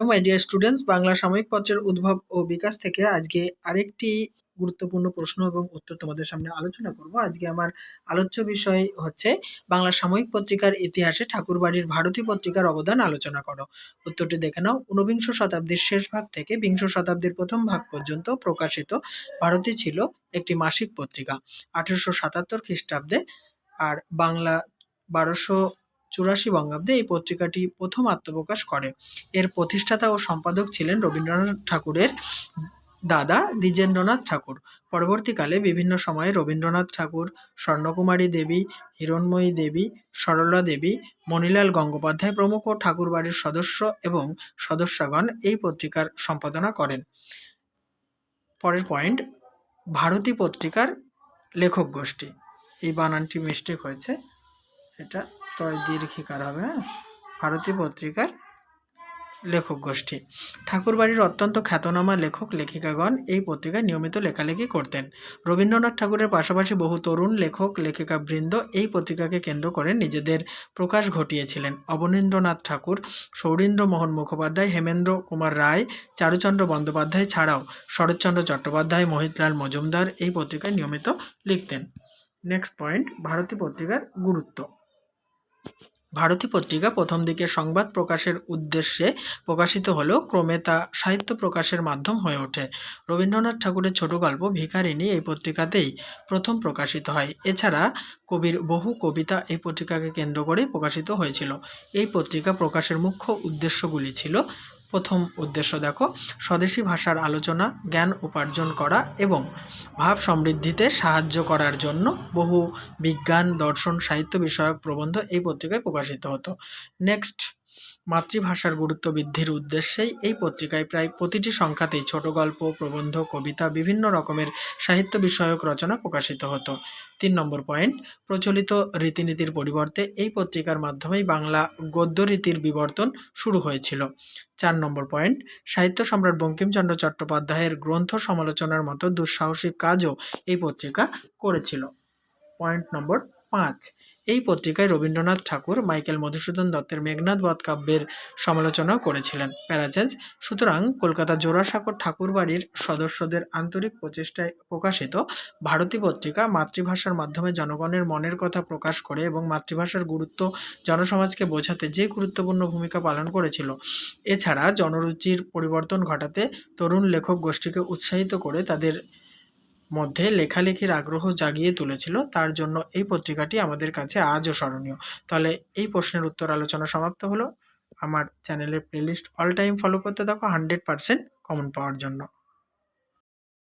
My dear students Bangla সাময়িক পত্রের উদ্ভব ও বিকাশ থেকে আজকে আরেকটি গুরুত্বপূর্ণ প্রশ্ন এবং উত্তর তোমাদের সামনে আলোচনা করব। আজকে আমার আলোচ্য বিষয় হচ্ছে, বাংলা সাময়িক পত্রিকার ইতিহাসে ঠাকুরবাড়ির ভারতী পত্রিকার অবদান আলোচনা করো। উত্তরটি দেখে নাও। ঊনবিংশ শতাব্দীর শেষ ভাগ থেকে বিংশ শতাব্দীর প্রথম ভাগ পর্যন্ত প্রকাশিত ভারতী ছিল একটি মাসিক পত্রিকা। আঠেরোশো সাতাত্তর খ্রিস্টাব্দে আর বাংলা বারোশো চুরাশি বঙ্গাব্দে এই পত্রিকাটি প্রথম আত্মপ্রকাশ করে। এর প্রতিষ্ঠাতা ও সম্পাদক ছিলেন রবীন্দ্রনাথ ঠাকুরের দাদা দ্বিজেন্দ্রনাথ ঠাকুর। পরবর্তীকালে বিভিন্ন সময়ে রবীন্দ্রনাথ ঠাকুর, স্বর্ণকুমারী দেবী, হিরণময়ী দেবী, সরলা দেবী, মণিলাল গঙ্গোপাধ্যায় প্রমুখ ঠাকুর বাড়ির সদস্য এবং সদস্যগণ এই পত্রিকার সম্পাদনা করেন। পরের পয়েন্ট, ভারতী পত্রিকার লেখক গোষ্ঠী। এই বানানটি মিস্টেক হয়েছে। এটা তয় দীর্ঘিকার হবে হ্যাঁ? ভারতী পত্রিকার লেখক গোষ্ঠী। ঠাকুরবাড়ির অত্যন্ত খ্যাতনামা লেখক লেখিকাগণ এই পত্রিকায় নিয়মিত লেখালেখি করতেন। রবীন্দ্রনাথ ঠাকুরের পাশাপাশি বহু তরুণ লেখক লেখিকা বৃন্দ এই পত্রিকাকে কেন্দ্র করে নিজেদের প্রকাশ ঘটিয়েছিলেন। অবনীন্দ্রনাথ ঠাকুর, সৌরীন্দ্র মোহন মুখোপাধ্যায়, হেমেন্দ্র কুমার রায়, চারুচন্দ্র বন্দ্যোপাধ্যায় ছাড়াও শরৎচন্দ্র চট্টোপাধ্যায়, মোহিতলাল মজুমদার এই পত্রিকায় নিয়মিত লিখতেন। নেক্সট পয়েন্ট ভারতী পত্রিকার গুরুত্ব। ভারতী পত্রিকা প্রথম দিকে সংবাদ প্রকাশের উদ্দেশ্যে প্রকাশিত হলেও ক্রমে তা সাহিত্য প্রকাশের মাধ্যম হয়ে ওঠে। রবীন্দ্রনাথ ঠাকুরের ছোট গল্প ভিখারিণী এই পত্রিকাতেই প্রথম প্রকাশিত হয়। এছাড়া কবির বহু কবিতা এই পত্রিকাকে কেন্দ্র করেই প্রকাশিত হয়েছিল। এই পত্রিকা প্রকাশের মুখ্য উদ্দেশ্যগুলি ছিল প্রথম উদ্দেশ্য দেখো, স্বদেশি ভাষার আলোচনা, জ্ঞান উপার্জন করা এবং ভাব সমৃদ্ধিতে সাহায্য করার জন্য বহু বিজ্ঞান, দর্শন, সাহিত্য বিষয়ক প্রবন্ধ এই পত্রিকায় প্রকাশিত হতো। নেক্সট মাতৃভাষার গুরুত্ব বৃদ্ধির উদ্দেশ্যেই এই পত্রিকায় প্রায় প্রতিটি সংখ্যাতেই ছোট গল্প, প্রবন্ধ, কবিতা, বিভিন্ন রকমের সাহিত্য বিষয়ক রচনা প্রকাশিত হতো। তিন নম্বর পয়েন্ট, প্রচলিত রীতিনীতির পরিবর্তে এই পত্রিকার মাধ্যমেই বাংলা গদ্য রীতির বিবর্তন শুরু হয়েছিল। চার নম্বর পয়েন্ট, সাহিত্য সম্রাট বঙ্কিমচন্দ্র চট্টোপাধ্যায়ের গ্রন্থ সমালোচনার মতো দুঃসাহসিক কাজও এই পত্রিকা করেছিল। পয়েন্ট নম্বর পাঁচ এই পত্রিকায় রবীন্দ্রনাথ ঠাকুর, মাইকেল মধুসূদন দত্তের মেঘনাথ বধ কাব্যের সমালোচনাও করেছিলেন। প্যারাচেঞ্জ সুতরাং কলকাতা জোড়াসাঁকোর ঠাকুর বাড়ির সদস্যদের আন্তরিক প্রচেষ্টায় প্রকাশিত ভারতী পত্রিকা মাতৃভাষার মাধ্যমে জনগণের মনের কথা প্রকাশ করে এবং মাতৃভাষার গুরুত্ব জনসমাজকে বোঝাতে যে গুরুত্বপূর্ণ ভূমিকা পালন করেছিল। এছাড়া জনরুচির পরিবর্তন ঘটাতে তরুণ লেখক গোষ্ঠীকে উৎসাহিত করে তাদের মধ্যে লেখালেখির আগ্রহ জাগিয়ে তুলেছিল, তার জন্য এই পত্রিকাটি আমাদের কাছে আজও স্মরণীয়। তাহলে এই প্রশ্নের উত্তর আলোচনা সমাপ্ত হলো। আমার চ্যানেলের প্লেলিস্ট অল টাইম ফলো করতে দেখো হান্ড্রেড পারসেন্ট কমন পাওয়ার জন্য।